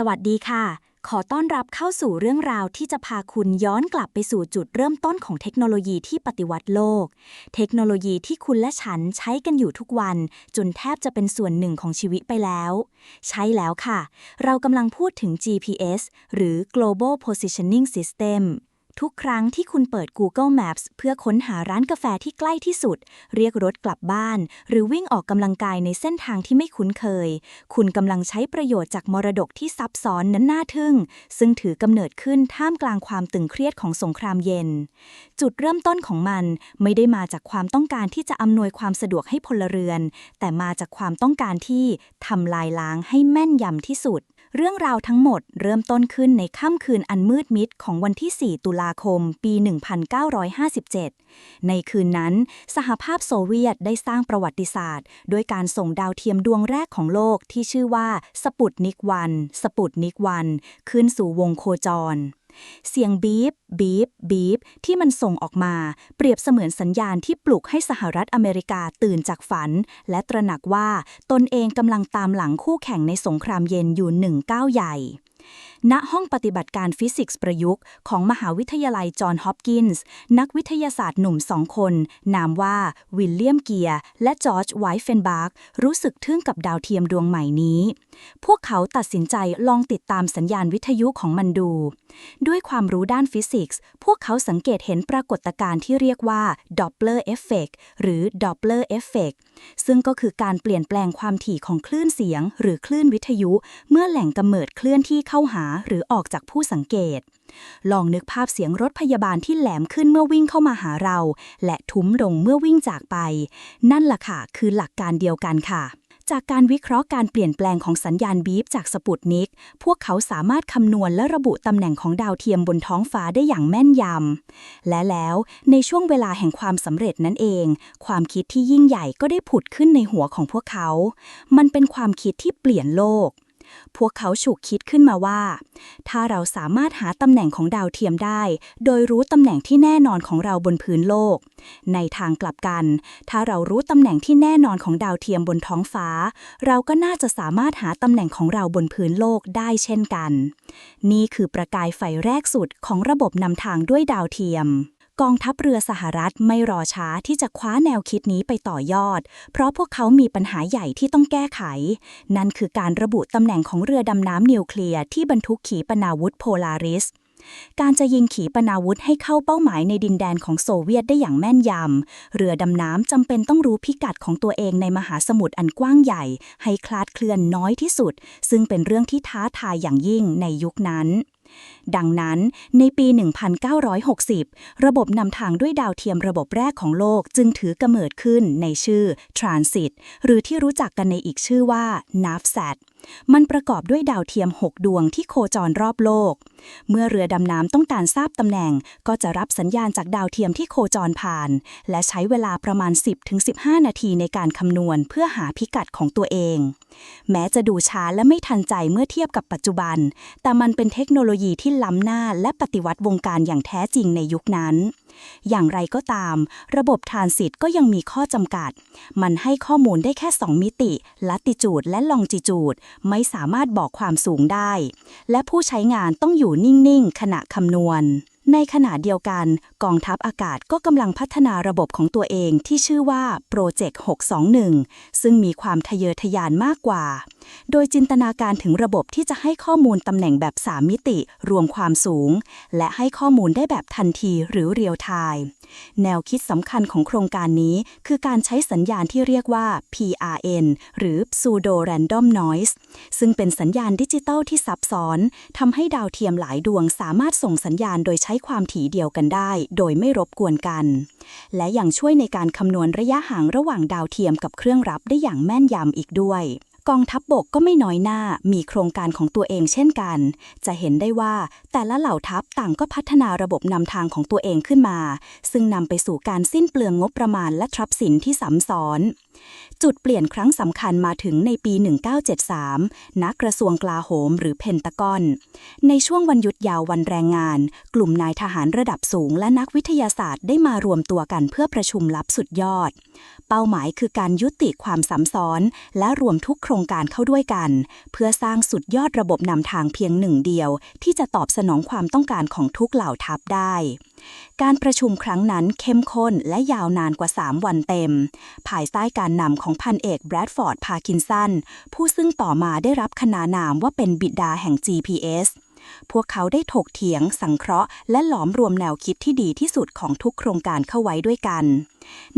สวัสดีค่ะ ขอต้อนรับเข้าสู่เรื่องราวที่จะพาคุณย้อนกลับไปสู่จุดเริ่มต้นของเทคโนโลยีที่ปฏิวัติโลก เทคโนโลยีที่คุณและฉันใช้กันอยู่ทุกวัน จนแทบจะเป็นส่วนหนึ่งของชีวิตไปแล้ว ใช่แล้วค่ะ เรากำลังพูดถึง GPS หรือ Global Positioning System ทุกครั้งที่คุณเปิด Google Maps เพื่อค้นหาร้านกาแฟที่ใกล้ที่สุด เรียกรถกลับบ้าน หรือวิ่งออกกำลังกายในเส้นทางที่ไม่คุ้นเคย คุณกำลังใช้ประโยชน์จากมรดกที่ซับซ้อนนั้นน่าทึ่ง ซึ่งถือกำเนิดขึ้นท่ามกลางความตึงเครียดของสงครามเย็น จุดเริ่มต้นของมันไม่ได้มาจากความต้องการที่จะอำนวยความสะดวกให้พลเรือน แต่มาจากความต้องการที่ทำลายล้างให้แม่นยำที่สุด เรื่องราวทั้งหมดเริ่มต้นขึ้นในค่ำคืนอันมืดมิดของวันที่ 4 ตุลาคม ปี 1957 ในคืนนั้น สหภาพโซเวียตได้สร้างประวัติศาสตร์ โดยการส่งดาวเทียมดวงแรกของโลกที่ชื่อว่าสปุตนิกวัน สปุตนิกวัน ขึ้นสู่วงโคจร เสียงบีบบีบบีบที่มันส่งออกมา เปรียบเสมือนสัญญาณที่ปลุกให้สหรัฐอเมริกาตื่นจากฝัน และตระหนักว่าตนเองกำลังตามหลังคู่แข่งในสงครามเย็นอยู่หนึ่งก้าวใหญ่ณห้องปฏิบัติการฟิสิกส์ประยุกต์ของมหาวิทยาลัยจอห์นฮอปกินส์นักวิทยาศาสตร์หนุ่มสองคน นามว่าวิลเลียมเกียร์และจอร์จไวฟ์เฟนบาร์กรู้สึกทึ่งกับดาวเทียมดวงใหม่นี้ พวกเขาตัดสินใจลองติดตามสัญญาณวิทยุของมันดู ด้วยความรู้ด้านฟิสิกส์ พวกเขาสังเกตเห็นปรากฏการณ์ที่เรียกว่า Doppler Effect หรือ Doppler Effect ซึ่งก็คือการเปลี่ยนแปลงความถี่ของคลื่นเสียง หรือคลื่นวิทยุ เมื่อแหล่งกำเนิดเคลื่อนที่เข้าหาหรือออกจากผู้สังเกต ลองนึกภาพเสียงรถพยาบาลที่แหลมขึ้นเมื่อวิ่งเข้ามาหาเรา และทุ้มลงเมื่อวิ่งจากไป นั่นล่ะค่ะคือหลักการเดียวกันค่ะ จากการวิเคราะห์การเปลี่ยนแปลงของสัญญาณบีบจากสปุตนิก พวกเขาสามารถคำนวณและระบุตำแหน่งของดาวเทียมบนท้องฟ้าได้อย่างแม่นยำ และแล้วในช่วงเวลาแห่งความสำเร็จนั่นเอง ความคิดที่ยิ่งใหญ่ก็ได้ผุดขึ้นในหัวของพวกเขา มันเป็นความคิดที่เปลี่ยนโลก พวกเขาฉุกคิดขึ้นมาว่า ถ้าเราสามารถหาตำแหน่งของดาวเทียมได้ โดยรู้ตำแหน่งที่แน่นอนของเราบนพื้นโลก ในทางกลับกัน ถ้าเรารู้ตำแหน่งที่แน่นอนของดาวเทียมบนท้องฟ้า เราก็น่าจะสามารถหาตำแหน่งของเราบนพื้นโลกได้เช่นกัน นี่คือประกายไฟแรกสุดของระบบนำทางด้วยดาวเทียม กองทัพเรือสหรัฐไม่รอช้าที่จะคว้าแนวคิดนี้ไปต่อยอด เพราะพวกเขามีปัญหาใหญ่ที่ต้องแก้ไข นั่นคือการระบุตำแหน่งของเรือดำน้ำนิวเคลียร์ที่บรรทุกขีปนาวุธโพลาริสการจะยิงขีปนาวุธให้เข้าเป้าหมายในดินแดนของโซเวียตได้อย่างแม่นยำ เรือดำน้ำจำเป็นต้องรู้พิกัดของตัวเองในมหาสมุทรอันกว้างใหญ่ ให้คลาดเคลื่อนน้อยที่สุด ซึ่งเป็นเรื่องที่ท้าทายอย่างยิ่งในยุคนั้น ดังนั้นในปี 1960 ระบบนำทางด้วยดาวเทียมระบบแรกของโลกจึงถือกำเนิดขึ้นในชื่อ Transit หรือที่รู้จักกันในอีกชื่อว่า NavSat มันประกอบด้วยดาวเทียม 6 ดวงที่โคจรรอบโลก เมื่อเรือดำน้ำต้องการทราบตำแหน่ง ก็จะรับสัญญาณจากดาวเทียมที่โคจรผ่าน และใช้เวลาประมาณ 10-15 นาทีในการคำนวณเพื่อหาพิกัดของตัวเอง แม้จะดูช้าและไม่ทันใจเมื่อเทียบกับปัจจุบัน แต่มันเป็นเทคโนโลยีที่ล้ำหน้าและปฏิวัติวงการอย่างแท้จริงในยุคนั้น อย่างไรก็ตาม ระบบทรานสิตก็ยังมีข้อจำกัด มันให้ข้อมูลได้แค่ 2 มิติ ลัติจูดและลองจิจูด ไม่สามารถบอกความสูงได้ และผู้ใช้งานต้องอยู่นิ่ง ๆ ขณะคำนวณ ในขณะเดียวกัน กองทัพอากาศก็กำลังพัฒนาระบบของตัวเองที่ชื่อว่าโปรเจกต์621 ซึ่งมีความทะเยอทะยานมากกว่า โดยจินตนาการถึงระบบที่จะให้ข้อมูลตำแหน่งแบบ 3 มิติรวมความสูง และให้ข้อมูลได้แบบทันทีหรือเรียลไทม์แนวคิดสำคัญของโครงการนี้ คือการใช้สัญญาณที่เรียกว่า PRN หรือ Pseudo Random Noise ซึ่งเป็นสัญญาณดิจิตอลที่ซับซ้อนทำให้ดาวเทียมหลายดวงสามารถส่งสัญญาณโดยใช้ความถี่เดียวกันได้ โดยไม่รบกวนกัน และยังช่วยในการคำนวณระยะห่างระหว่างดาวเทียมกับเครื่องรับได้อย่างแม่นยำอีกด้วยกองทัพบบกก็ไม่น้อยหน้า มีโครงการของตัวเองเช่นกัน จะเห็นได้ว่าแต่ละเหล่าทัพต่างก็พัฒนาระบบนำทางของตัวเองขึ้นมา ซึ่งนำไปสู่การสิ้นเปลืองงบประมาณและทรัพย์สินที่ซ้ำซ้อน จุดเปลี่ยนครั้งสำคัญมาถึงในปี 1973 ณ กระทรวงกลาโหมหรือเพนตากอน ในช่วงวันหยุดยาววันแรงงาน กลุ่มนายทหารระดับสูงและนักวิทยาศาสตร์ได้มารวมตัวกันเพื่อประชุมลับสุดยอด เป้าหมายคือการยุติความซ้ำซ้อน และรวมทุกโครงการเข้าด้วยกัน เพื่อสร้างสุดยอดระบบนำทางเพียงหนึ่งเดียว ที่จะตอบสนองความต้องการของทุกเหล่าทัพได้ การประชุมครั้งนั้นเข้มข้นและยาวนานกว่า 3 วันเต็ม ภายใต้การนำของพันเอกแบรดฟอร์ด พาร์กินสัน ผู้ซึ่งต่อมาได้รับขนานามว่าเป็นบิดาแห่ง GPS พวกเขาได้ถกเถียง สังเคราะห์ และหลอมรวมแนวคิดที่ดีที่สุดของทุกโครงการเข้าไว้ด้วยกัน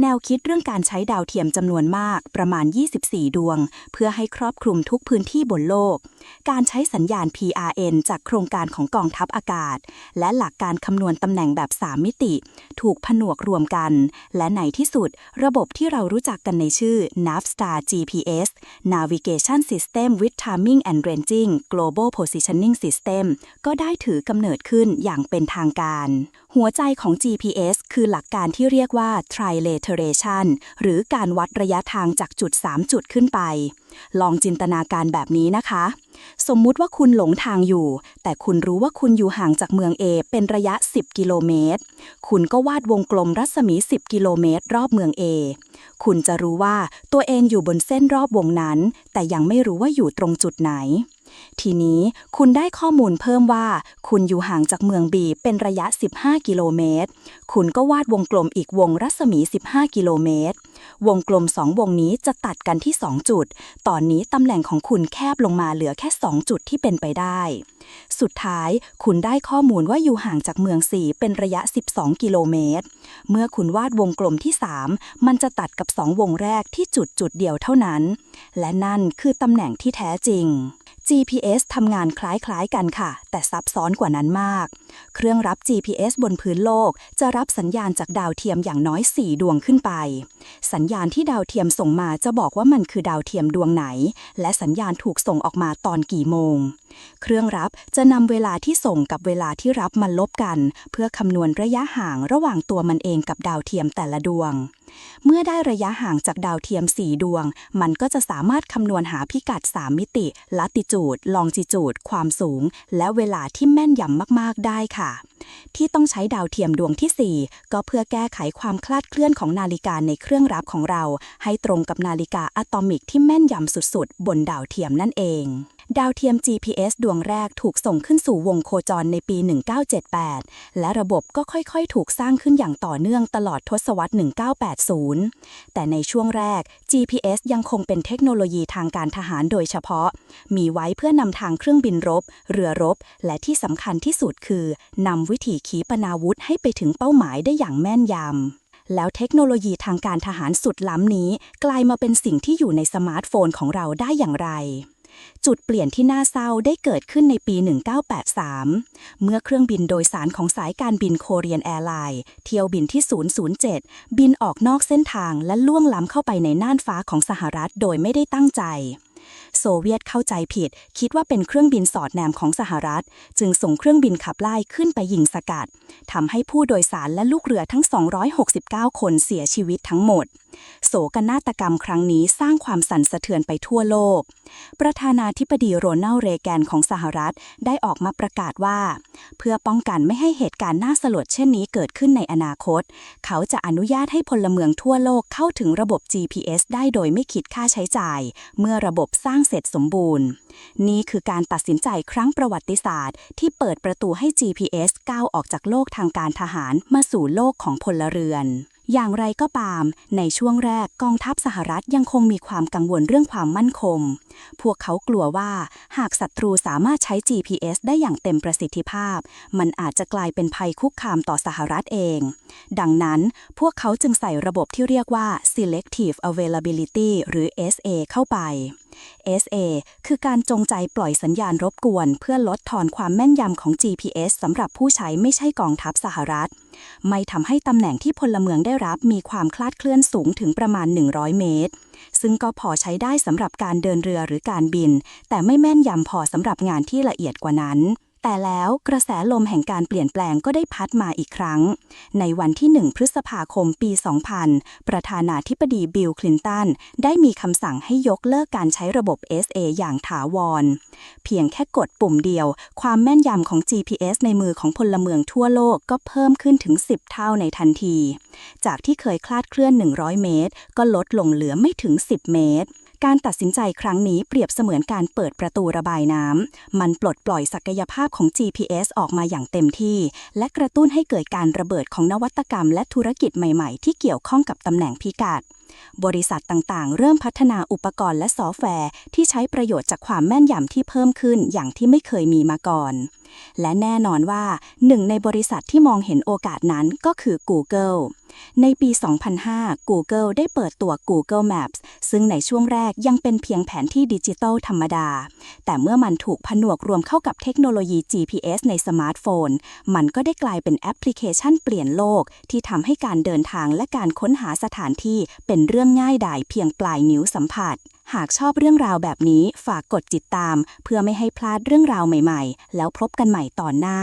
แนวคิดเรื่องการใช้ดาวเทียมจำนวนมากประมาณ 24 ดวง เพื่อให้ครอบคลุมทุกพื้นที่บนโลก การใช้สัญญาณ PRN จากโครงการของกองทัพอากาศ และหลักการคำนวณตำแหน่งแบบ 3 มิติ ถูกผนวกรวมกัน และในที่สุด ระบบที่เรารู้จักกันในชื่อ Navstar GPS Navigation System with Timing and Ranging Global Positioning System ก็ได้ถือกำเนิดขึ้นอย่างเป็นทางการ หัวใจของ GPS คือหลักการที่เรียกว่า trilateration หรือการวัดระยะทางจากจุด 3 จุดขึ้นไป ลองจินตนาการแบบนี้นะคะ สมมุติว่าคุณหลงทางอยู่ แต่คุณรู้ว่าคุณอยู่ห่างจากเมือง A เป็นระยะ 10 กิโลเมตร คุณก็วาดวงกลมรัศมี 10 กิโลเมตร รอบเมือง A คุณจะรู้ว่าตัวเองอยู่บนเส้นรอบวงนั้น แต่ยังไม่รู้ว่าอยู่ตรงจุดไหน ทีนี้คุณได้ข้อมูลเพิ่มว่า คุณอยู่ห่างจากเมืองบีเป็นระยะ 15 กิโลเมตร คุณก็วาดวงกลมอีกวงรัศมี 15 กิโลเมตร วงกลมสองวงนี้จะตัดกันที่ 2 จุด ตอนนี้ตำแหน่งของคุณแคบลงมาเหลือแค่ 2 จุดที่เป็นไปได้ สุดท้ายคุณได้ข้อมูลว่าอยู่ห่างจากเมืองสีเป็นระยะ 12 กิโลเมตร เมื่อคุณวาดวงกลมที่ 3 มันจะตัดกับ 2 วงแรกที่จุดจุดเดียวเท่านั้น และนั่นคือตำแหน่งที่แท้จริง GPS ทำงานคล้ายๆกันค่ะ แต่ซับซ้อนกว่านั้นมาก เครื่องรับ GPS บนพื้นโลก จะรับสัญญาณจากดาวเทียมอย่างน้อย 4 ดวงขึ้นไป สัญญาณที่ดาวเทียมส่งมาจะบอกว่ามันคือดาวเทียมดวงไหน และสัญญาณถูกส่งออกมาตอนกี่โมง เครื่องรับจะนำเวลาที่ส่งกับเวลาที่รับมาลบกัน เพื่อคำนวณระยะห่างระหว่างตัวมันเองกับดาวเทียมแต่ละดวง เมื่อได้ระยะห่างจากดาวเทียม 4 ดวง มันก็จะสามารถคำนวณหาพิกัด 3 มิติ ลัติจูด ลองจิจูด ความสูง และเวลาที่แม่นยำมาก ๆ ได้ค่ะ ที่ต้องใช้ดาวเทียมดวงที่ 4 ก็เพื่อแก้ไขความคลาดเคลื่อนของนาฬิกาในเครื่องรับของเรา ให้ตรงกับนาฬิกาอะตอมิกที่แม่นยำสุด ๆ บนดาวเทียมนั่นเอง ดาวเทียม GPS ดวงแรกถูกส่งขึ้นสู่วงโคจรในปี 1978 และระบบก็ค่อยๆ ถูกสร้างขึ้นอย่างต่อเนื่องตลอดทศวรรษ 1980 แต่ในช่วงแรก GPS ยังคงเป็นเทคโนโลยีทางการทหารโดยเฉพาะ มีไว้เพื่อนำทางเครื่องบินรบ เรือรบ และที่สำคัญที่สุดคือนำวิถีขีปนาวุธให้ไปถึงเป้าหมายได้อย่างแม่นยำแล้วเทคโนโลยีทางการทหารสุดล้ำนี้ กลายมาเป็นสิ่งที่อยู่ในสมาร์ทโฟนของเราได้อย่างไร จุดเปลี่ยนที่น่าเศร้าได้เกิดขึ้นในปี 1983 เมื่อเครื่องบินโดยสารของสายการบินโคเรียนแอร์ไลน์เที่ยวบินที่ 007 บินออกนอกเส้นทางและล่วงล้ำเข้าไปในน่านฟ้าของสหรัฐโดยไม่ได้ตั้งใจโซเวียตเข้าใจผิด คิดว่าเป็นเครื่องบินสอดแนมของสหรัฐ จึงส่งเครื่องบินขับไล่ขึ้นไปยิงสกัดทำให้ผู้โดยสารและลูกเรือทั้ง 269 คนเสียชีวิตทั้งหมดโศกนาฏกรรมครั้งนี้สร้างความสั่นสะเทือนไปทั่วโลก ประธานาธิบดีโรนัลเรแกนของสหรัฐได้ออกมาประกาศว่า เพื่อป้องกันไม่ให้เหตุการณ์น่าสลดเช่นนี้เกิดขึ้นในอนาคต เขาจะอนุญาตให้พลเมืองทั่วโลกเข้าถึงระบบ GPS ได้โดยไม่คิดค่าใช้จ่าย เมื่อระบบสร้างเสร็จสมบูรณ์ นี่คือการตัดสินใจครั้งประวัติศาสตร์ ที่เปิดประตูให้ GPS ก้าวออกจากโลกทางการทหารมาสู่โลกของพลเรือน อย่างไรก็ตาม ในช่วงแรกกองทัพสหรัฐยังคงมีความกังวลเรื่องความมั่นคง พวกเขากลัวว่าหากศัตรูสามารถใช้ GPS ได้อย่างเต็มประสิทธิภาพ มันอาจจะกลายเป็นภัยคุกคามต่อสหรัฐเอง ดังนั้นพวกเขาจึงใส่ระบบที่เรียกว่า selective availability หรือ SA เข้าไป SA คือการจงใจปล่อยสัญญาณรบกวน เพื่อลดทอนความแม่นยำของ GPS สำหรับผู้ใช้ไม่ใช่กองทัพสหรัฐ ไม่ทำให้ตำแหน่งที่พลเมืองได้รับมีความคลาดเคลื่อนสูงถึงประมาณ 100 เมตร ซึ่งก็พอใช้ได้สำหรับการเดินเรือหรือการบิน แต่ไม่แม่นยำพอสำหรับงานที่ละเอียดกว่านั้น แต่แล้วกระแสลมแห่งการเปลี่ยนแปลงก็ได้พัดมาอีกครั้ง ในวันที่ 1 พฤษภาคมปี 2000 ประธานาธิบดีบิลคลินตัน ได้มีคำสั่งให้ยกเลิกการใช้ระบบ SA อย่างถาวร เพียงแค่กดปุ่มเดียว ความแม่นยำของ GPS ในมือของพลเมืองทั่วโลกก็เพิ่มขึ้นถึง 10 เท่าในทันที จากที่เคยคลาดเคลื่อน 100 เมตร ก็ลดลงเหลือไม่ถึง 10 เมตร การตัดสินใจครั้งนี้เปรียบเสมือนการเปิดประตูระบายน้ำ มันปลดปล่อยศักยภาพของ GPS ออกมาอย่างเต็มที่ และกระตุ้นให้เกิดการระเบิดของนวัตกรรม และธุรกิจใหม่ๆ ที่เกี่ยวข้องกับตำแหน่งพิกัดบริษัทต่างๆ เริ่มพัฒนาอุปกรณ์และซอฟต์แวร์ ที่ใช้ประโยชน์จากความแม่นยำที่เพิ่มขึ้นอย่างที่ไม่เคยมีมาก่อน และแน่นอนว่าหนึ่งในบริษัทที่มองเห็นโอกาสนั้นก็คือ Google ในปี 2005 Google ได้เปิดตัว Google Maps ซึ่งในช่วงแรกยังเป็นเพียงแผนที่ดิจิทัลธรรมดา แต่เมื่อมันถูกผนวกรวมเข้ากับเทคโนโลยี GPS ในสมาร์ทโฟน มันก็ได้กลายเป็นแอปพลิเคชันเปลี่ยนโลก ที่ทำให้การเดินทางและการค้นหาสถานที่เป็นเรื่องง่ายดายเพียงปลายนิ้วสัมผัส หากชอบเรื่องราวแบบนี้ฝากกดติดตาม เพื่อไม่ให้พลาดเรื่องราวใหม่ ๆ แล้วพบกันใหม่ตอนหน้า